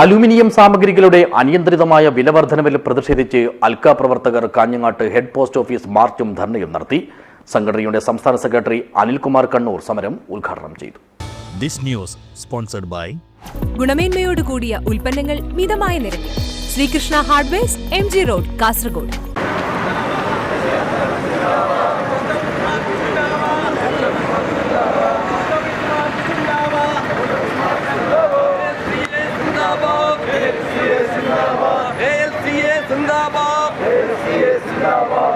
Aluminium സാമഗ്രികളുടെ അനിയന്ത്രിതമായ വിലവർദ്ധനവിൽ പ്രതിഷേധിച്ച് അൽക്ക പ്രവർത്തകർ കാഞ്ഞങ്ങാട്ട് ഹെഡ് പോസ്റ്റ് ഓഫീസ് മാർച്ചും ധർണയും നടത്തി. സംഘടനയുടെ സംസ്ഥാന സെക്രട്ടറി അനിൽകുമാർ കണ്ണൂർ സമരം ഉദ്ഘാടനം ചെയ്തു. This news sponsored by ഗുണമേന്മയോട് കൂടിയ ഉൽപ്പന്നങ്ങൾ മിതമായ നിരക്കിൽ. Sreekrishna hardware M G road Kasaragod.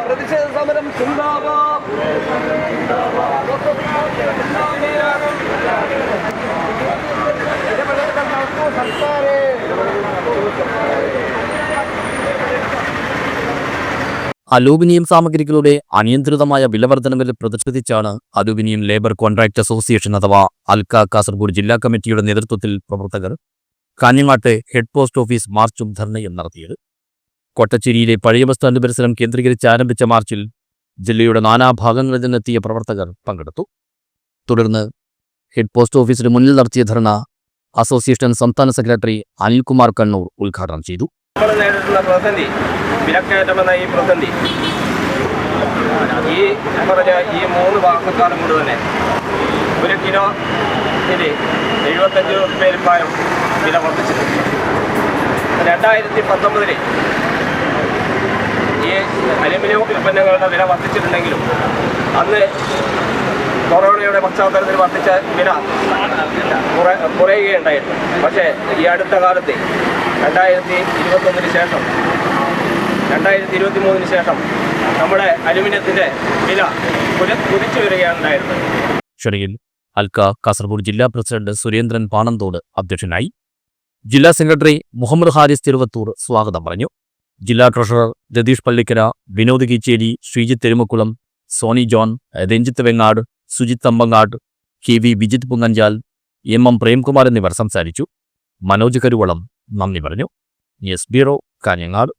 പ്രതിഷേധ സമരം സിന്ദാബാദ്. അലൂമിനിയം സാമഗ്രികളുടെ അനിയന്ത്രിതമായ വിലവർദ്ധനവിൽ പ്രതിഷേധിച്ചാണ് അലൂമിനിയം ലേബർ കോൺട്രാക്ട് അസോസിയേഷൻ അഥവാ അൽക്ക കാസർഗോഡ് ജില്ലാ കമ്മിറ്റിയുടെ നേതൃത്വത്തിൽ പ്രവർത്തകർ കാഞ്ഞങ്ങാട്ട് ഹെഡ് പോസ്റ്റ് ഓഫീസ് മാർച്ചും ധർണയും നടത്തിയത്. കൊട്ടച്ചേരിയിലെ പഴയ ബസ് സ്റ്റാൻഡ് പരിസരം കേന്ദ്രീകരിച്ച് ആരംഭിച്ച മാർച്ചിൽ ജില്ലയുടെ നാനാഭാഗങ്ങളിൽ നിന്നെത്തിയ പ്രവർത്തകർ പങ്കെടുത്തു. തുടർന്ന് ഹെഡ് പോസ്റ്റ് ഓഫീസിന് മുന്നിൽ നടത്തിയ ധർണ അസോസിയേഷൻ സംസ്ഥാന സെക്രട്ടറി അനിൽകുമാർ കണ്ണൂർ ഉദ്ഘാടനം ചെയ്തു. ഈ ഈ പറഞ്ഞ ഈ മൂന്ന് മാസക്കാലം കൊണ്ട് തന്നെ ഒരു കിലോ ഇതിന് എഴുപത്തഞ്ച് പേരിപ്പായം വില വർദ്ധിച്ചിട്ടുണ്ട് രണ്ടായിരത്തി പത്തൊമ്പതിലെ ഈ അലുമിനിയം ഉൽപ്പന്നങ്ങളുടെ വില വർദ്ധിച്ചിട്ടുണ്ടെങ്കിലും അന്ന് കൊറോണയുടെ പശ്ചാത്തലത്തിൽ വർദ്ധിച്ച വില കുറെ കുറയുകയുണ്ടായിരുന്നു. പക്ഷേ ഈ അടുത്ത കാലത്ത് രണ്ടായിരത്തി ഇരുപത്തൊന്നിന് ശേഷം രണ്ടായിരത്തി ഇരുപത്തി മൂന്നിന് ശേഷം നമ്മുടെ അലുമിനിയത്തിന്റെ വില കുതി- കുതിച്ചു വരികയാണുണ്ടായിരുന്നത് അൽക്ക കാസർഗോഡ് ജില്ലാ പ്രസിഡന്റ് സുരേന്ദ്രൻ പാണന്തോട് അധ്യക്ഷനായി ജില്ലാ സെക്രട്ടറി മുഹമ്മദ് ഹാരിസ് തിരുവത്തൂർ സ്വാഗതം പറഞ്ഞു. ജില്ലാ treasurer Ratheesh Pallikkara Vinod Keecheri Sreejith Therumakkulam Soni John Ranjith Vengad Sujith Ambangad K V Vijith Pungamchal M M Premkumar എന്നിവർ സംസാരിച്ചു. മനോജ് കരുവളം നന്ദി പറഞ്ഞു. News bureau Kanhangad.